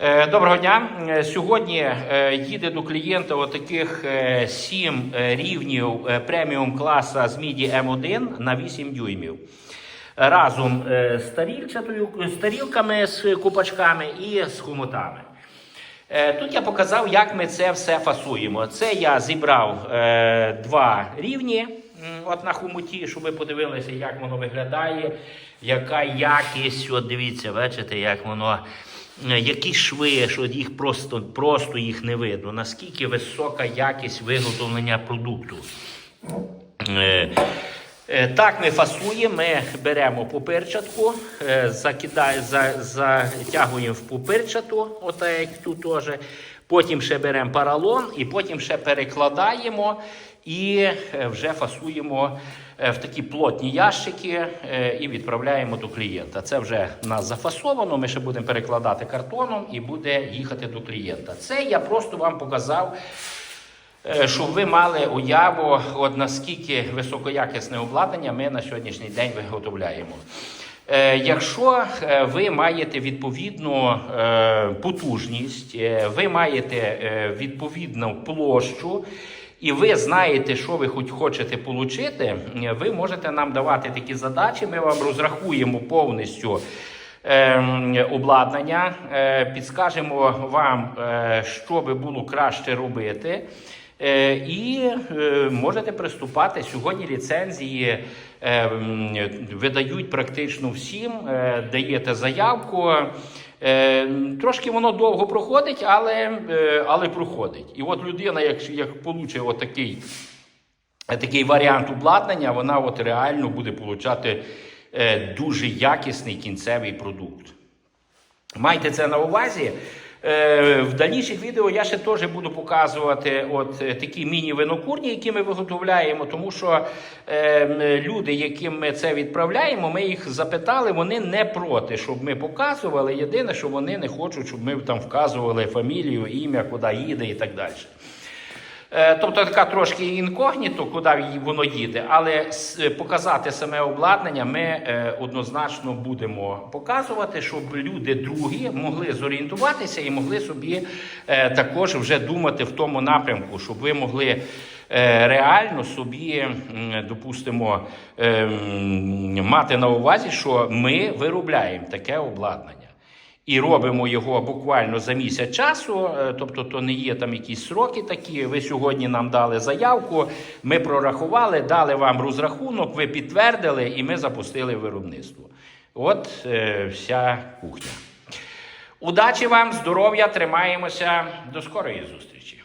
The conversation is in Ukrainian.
Е, Доброго дня. Е, Сьогодні е, їде до клієнта отаких 7 рівнів преміум класа з MIDI M1 на 8 дюймів. Разом з тарілчатою, з тарілками, з купачками і з хомутами. Тут я показав, як ми це все фасуємо. Це я зібрав два рівні от на хомуті, щоб ви подивилися, як воно виглядає, яка якість. От дивіться, бачите, як воно. е, Які шви, що їх просто, просто їх не видно, наскільки висока якість виготовлення продукту. Е, е, Так, ми фасуємо, ми беремо пупирчатку, е, затягуємо в пупирчату, отак тут теж. Потім ще беремо паралон і потім ще перекладаємо і е, вже фасуємо е, в такі плотні ящики е, і відправляємо до клієнта. Це вже в нас зафасовано. Ми ще будемо перекладати картоном і буде їхати до клієнта. Це я просто вам показав. Щоб ви мали уяву, от наскільки високоякісне обладнання ми на сьогоднішній день виготовляємо. Якщо ви маєте відповідну потужність, ви маєте відповідну площу, і ви знаєте, що ви хоч хочете отримати, ви можете нам давати такі задачі. Ми вам розрахуємо повністю ем, обладнання, е, підскажемо вам, е, що би було краще робити. Е, І можете приступати. Сьогодні ліцензії е, видають практично всім, даєте заявку. Е, Трошки воно довго проходить, але, е, але проходить. І от людина, як, як получить отакий такий варіант обладнання, вона от реально буде получати е, дуже якісний кінцевий продукт. Майте це на увазі. Е, В дальніших відео я ще теж буду показувати от е, такі міні-винокурні, які ми виготовляємо, тому що е, люди, яким ми це відправляємо, ми їх запитали, вони не проти, щоб ми показували. Єдине, що вони не хочуть, щоб ми там вказували фамілію, ім'я, куди їде і так далі. Е, Тобто така трошки інкогніто, куди воно їде, але показати саме обладнання ми е, однозначно будемо показувати, щоб люди другі могли зорієнтуватися і могли собі е, також вже думати в тому напрямку, щоб ви могли е, реально собі, допустимо, е, мати на увазі, що ми виробляємо таке обладнання. І робимо його буквально за місяць часу, е, тобто то не є там якісь сроки такі. Ви сьогодні нам дали заявку, ми прорахували, дали вам розрахунок, ви підтвердили, і ми запустили виробництво. От е, вся кухня. Удачі вам, здоров'я, тримаємося. До скорої зустрічі.